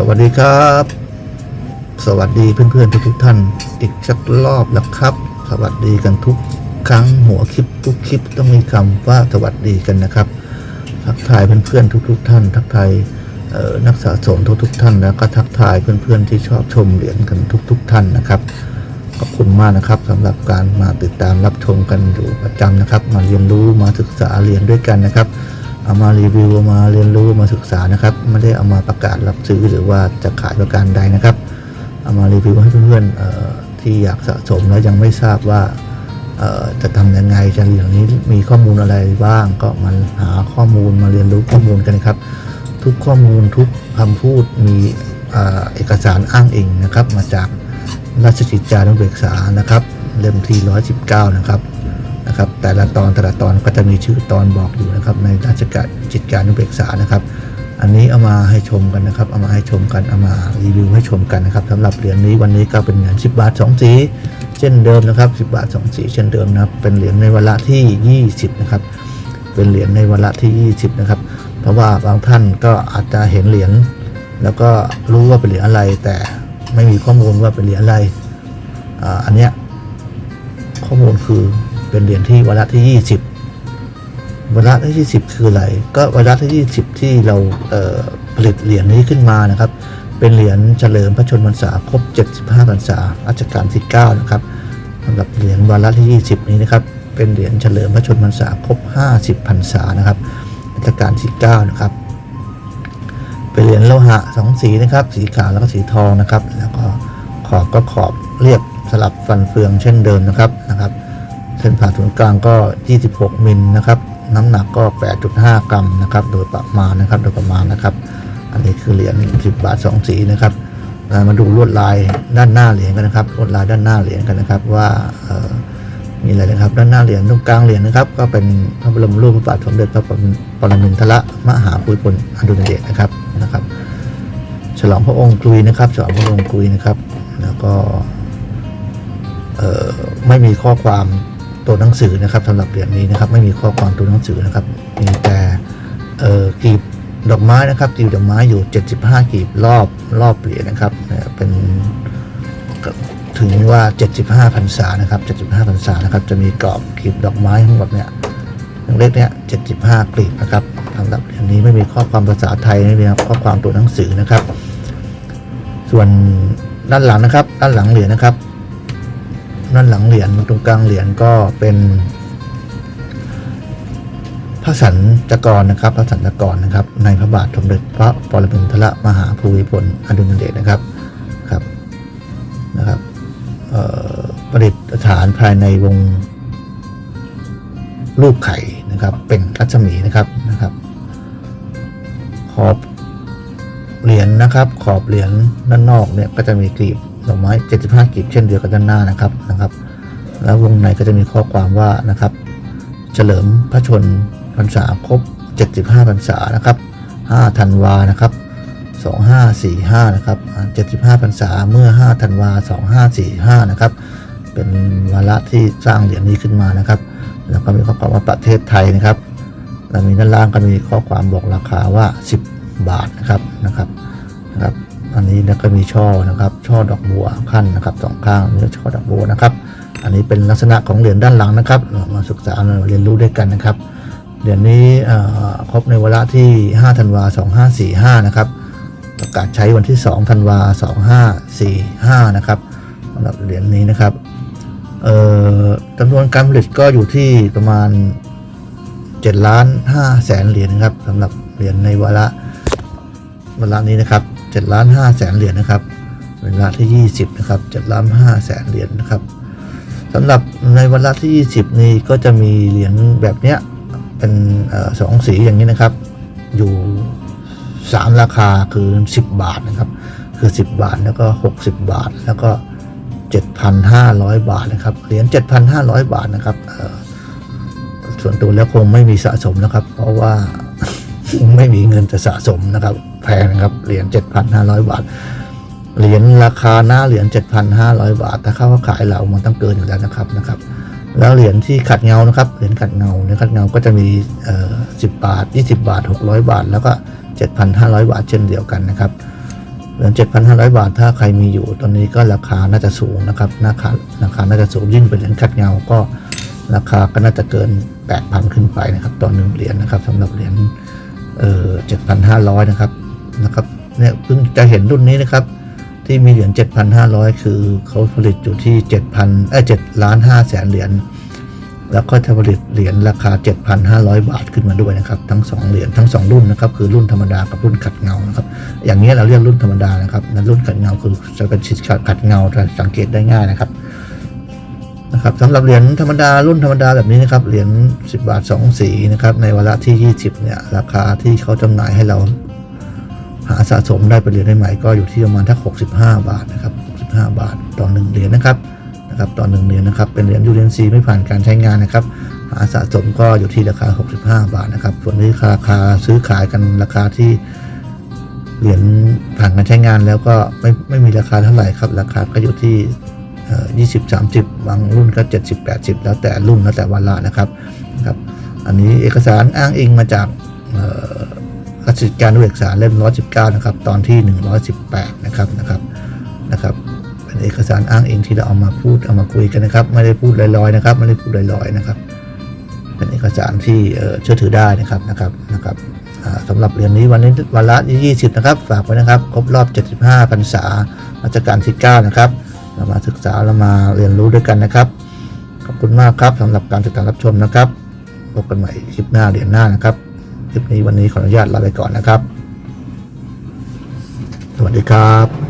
สวัสดีครับ สวัสดีเพื่อนๆทุกๆท่าน อีกสักรอบแล้วครับ สวัสดีกันทุกครั้งหัวคลิปทุกคลิปต้องมีคำว่าสวัสดีกันนะครับ ทักทายเพื่อนๆทุก ๆ ท่าน ทักทายออนักสะสมทุกๆท่านแล้วก็ทักทายเพื่อนๆที่ชอบชมเหรียญกันทุก ๆ ท่านนะครับขอบคุณมากนะครับสำหรับการมาติดตามรับชมกันอยู่ประจำนะครับ มาเรียนรู้มาศึกษาเรียนด้วยกันนะครับ เอามารีวิวมาเรียนรู้มาศึกษานะครับ ไม่ได้เอามาประกาศรับซื้อหรือว่าจะขายประการใดนะครับ เอามารีวิวให้เพื่อนๆที่อยากสะสมแล้วยังไม่ทราบว่าจะทำยังไงจะเหรียญนี้มีข้อมูลอะไรบ้าง ก็มาหาข้อมูลมาเรียนรู้ข้อมูลกันนะครับ ทุกข้อมูลทุกคำพูดมีเอ่อเอกสารอ้างอิงนะครับ มาจากราชกิจจานุเบกษานะครับเล่มที่119 นะครับ นะครับ แต่ละตอนแต่ละตอนก็จะมีชื่อตอนบอกอยู่นะครับ ในราชกิจจิตจารนุเบกษานะครับ อันนี้เอามาให้ชมกันนะครับ เอามาให้ชมกันเอามารีวิวให้ชมกันนะครับสำหรับเหรียญนี้วันนี้ก็เป็นเหรียญ10 บาท 2 สีเช่นเดิมนะครับ10 บาท 2 สีเช่นเดิมนะครับ เป็นเหรียญในวาระที่ 20 นะครับ เป็นเหรียญในวาระที่ 20 นะครับ เพราะว่าบางท่านก็อาจจะเห็นเหรียญแล้วก็รู้ว่าเป็นเหรียญอะไร แต่ไม่มีข้อมูลว่าเป็นเหรียญอะไรอ,อันเนี้ยข้อมูลคือ เป็นเหรียญที่วาระที่ 20 วาระที่ 20 คืออะไร ก็วาระที่ 20 ที่เราเผลิตเหรียญนี้ขึ้นมานะครับ เป็นเหรียญเฉลิมพระชนมพรรษาครบ 75 พรรษารัชกาลที่ 9 นะครับสำหรับเหรียญวาระที่ 20 นี้นะครับ เป็นเหรียญเฉลิมพระชนมพรรษาครบ 50 พรรษานะครับรัชกาลที่ 9 นะครับ เป็นเหรียญโลหะสองสีนะครับ สีขาวแล้วก็สีทองนะครับ แล้วก็ขอบก็ขอบเรียบสลับฟันเฟืองเช่นเดิมนะครับนะครับ เส้นผ่าศูนย์กลางก็ 26 มิลนะครับ น้ำหนักก็ 8.5 กรัมนะครับ โดยประมาณนะครับ โดยประมาณนะครับ อันนี้คือเหรียญ 10 บาท 2 สีนะครับ มาดูลวดลายด้านหน้าเหรียญกันนะครับ ลวดลายด้านหน้าเหรียญกันนะครับว่ามีอะไรนะครับ ด้านหน้าเหรียญตรงกลางเหรียญนะครับ ก็เป็นพระบรมรูปพระบาทสมเด็จพระปรมินทรมหาภูมิพลอดุลยเดชนะครับนะครับ ฉลองพระองค์กุยนะครับฉลองพระองค์กุยนะครับ แล้วก็ไม่มีข้อความ ตัวหนังสือนะครับสำหรับเหรียญนี้นะครับไม่มีข้อความตัวหนังสือนะครับมีแต่เอ่อกลีบดอกไม้นะครับกลีบดอกไม้อยู่ 75กลีบรอบรอบเหรียญนะครับเนี่ยเป็นถึงว่า 75พรรษานะครับ75พรรษานะครับจะมีกรอบกลีบดอกไม้ทั้งหมดเนี่ยเล็กเนี่ย75กลีบนะครับสำหรับเหรียญนี้ไม่มีข้อความภาษาไทยไม่มีข้อความตัวหนังสือนะครับ ส่วนด้านหลังนะครับ ด้านหลังเหรียญนะครับ ด้านหลังเหรียญตรงกลางเหรียญก็เป็นพระสันจกรนะครับ พระสันจกรนะครับ ในพระบาทสมเด็จพระปรมินทรมหาภูมิพลอดุลยเดชนะครับครับนะครับประดิษฐานภายในวงรูปไข่นะครับ เป็นรัศมีนะครับนะครับ ขอบเหรียญนะครับ ขอบเหรียญด้านนอกเนี่ยก็จะมีกลีบ ดอกไม้ 75กลีบเช่นเดียวกับด้านหน้านะครับนะครับ แล้ววงในก็จะมีข้อความว่านะครับ เฉลิมพระชนพรรษาครบ 75พรรษานะครับ5ธันวานะครับ2545นะครับ75พรรษาเมื่อ 5 ธันวา 2545นะครับ เป็นวาระที่สร้างเหรียญนี้ขึ้นมานะครับ แล้วก็มีข้อความว่าประเทศไทยนะครับ แล้วมีด้านล่างก็มีข้อความบอกราคาว่า 10 บาทนะครับนะครับนะครับ อันนี้แล้วก็มีช่อนะครับ ช่อดอกบัวขั้นนะครับสองข้างนี่ช่อดอกบัวนะครับ อันนี้เป็นลักษณะของเหรียญด้านหลังนะครับ มาศึกษาเรียนรู้ด้วยกันนะครับเหรียญนี้ครบในเวลาที่ 5 ธันวา 2545 นะครับ ประกาศใช้วันที่ 2 ธันวา 2545 นะครับสำหรับเหรียญนี้นะครับจำนวนการผลิตก็อยู่ที่ประมาณ7ล้าน5แสนเหรียญนะครับสำหรับเหรียญในวลาเวลานี้นะครับ7ล้าน5แสนเหรียญนะครับเวลาที่ 20นะครับ7ล้าน5แสนเหรียญนะครับสำหรับในเวลาที่ 20 นี้ก็จะมีเหรียญแบบเนี้ยเป็นอสองสีอย่างนี้นะครับ อยู่ 3 ราคาคือ 10 บาทนะครับคือ 10 บาทแล้วก็ 60 บาทแล้วก็ 7,500 บาทนะครับเหรียญ7,500 บาทนะครับส่วนตัวแล้วคงไม่มีสะสมนะครับ เพราะว่า ไม่มีเงินจะสะสมนะครับ แพงนะครับเหรียญ7,500 บาท เหรียญราคาหน้าเหรียญ7,500 บาท ถ้าเข้าขายเรามันต้องเกินอยู่แล้วนะครับนะครับ แล้วเหรียญที่ขัดเงานะครับเหรียญขัดเงาเหรียญขัดเงาก็จะมีเอ่อ10 บาท 20 บาท 600 บาท แล้วก็ 7,500 บาทเช่นเดียวกันนะครับเหรียญ7,500 บาท ถ้าใครมีอยู่ตอนนี้ก็ราคาน่าจะสูงนะครับราคาราคาน่าจะสูงยิ่งเป็นเหรียญคัดเงาก็ราคาก็น่าจะเกิน 8,000 ขึ้นไปนะครับต่อหนึ่งเหรียญนะครับสำหรับเหรียญ เออ7,500นะครับนะครับเนี่ยเพิ่งจะเห็นรุ่นนี้นะครับ ที่มีเหรียญ7,500คือเขาผลิตอยู่ที่7,000เอ้7ล้าน5แสนเหรียญแล้วก็จะผลิตเหรียญราคา 7,500 บาทขึ้นมาด้วยนะครับ ทั้ง 2 เหรียญทั้ง 2 รุ่นนะครับ คือรุ่นธรรมดากับรุ่นขัดเงานะครับ อย่างนี้เราเรียกรุ่นธรรมดานะครับนั้นรุ่นขัดเงาคือจะเป็นชิดขัดเงาจะสังเกตได้ง่ายนะครับ นะครับสำหรับเหรียญธรรมดารุ่นธรรมดาแบบนี้นะครับเหรียญ10 บาท 2 สีนะครับในวาระที่ 20เนี่ยราคาที่เขาจำหน่ายให้เราหาสะสมได้เป็นเหรียญใหม่ก็อยู่ที่ประมาณทัก65 บาทนะครับ65 บาทต่อหนึ่งเหรียญนะครับนะครับต่อหนึ่งเหรียญนะครับเป็นเหรียญยูเรนซีไม่ผ่านการใช้งานนะครับหาสะสมก็อยู่ที่ราคา 65 บาทนะครับส่วนที่ราคาซื้อขายกันราคาที่เหรียญผ่านการใช้งานแล้วก็ไม่ไม่มีราคาเท่าไหร่ครับ ราคาก็อยู่ที่ 20 30 บางรุ่นก็ 70 80 แล้วแต่รุ่นแล้วแต่วันละนะครับครับ อันนี้เอกสารอ้างอิงมาจากราชการนุเอกสารเล่ม 119 นะครับ ตอนที่ 118 นะครับนะครับนะครับเป็นเอกสารอ้างอิงที่เราเอามาพูดเอามาคุยกันนะครับ ไม่ได้พูดลอยๆนะครับ ไม่ได้พูดลอยๆนะครับ เป็นเอกสารที่เชื่อถือได้นะครับนะครับนะครับอ่าสำหรับเรียนนี้วันนี้วันละ 20 นะครับ ฝากไว้นะครับ ครบรอบ 75พรรษารัชกาลที่ 9 นะครับ เรามาศึกษาเรามาเรียนรู้ด้วยกันนะครับ ขอบคุณมากครับสำหรับการติดตามรับชมนะครับพบกันใหม่คลิปหน้าเรียนหน้านะครับคลิปนี้วันนี้ขออนุญาตลาไปก่อนนะครับ สวัสดีครับ